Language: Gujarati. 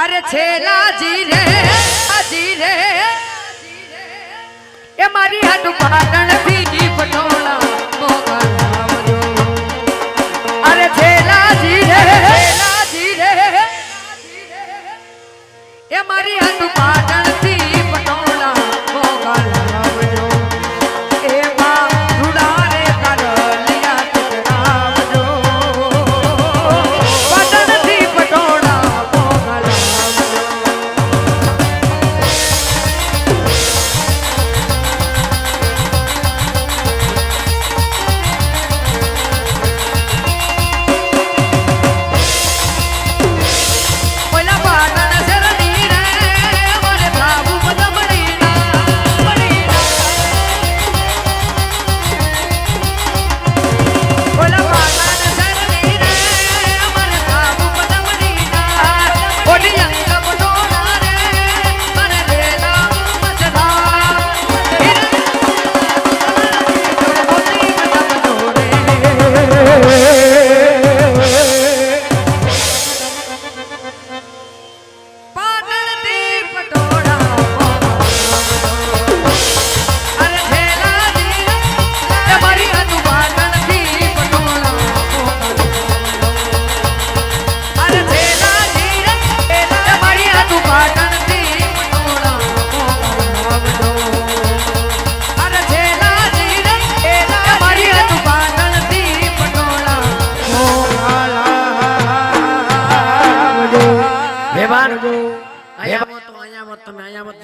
છેલાજી રે આજી રે એ મારી હાડું પાટણ এবার আয়ামত আয়ামত তুমি আয়ামত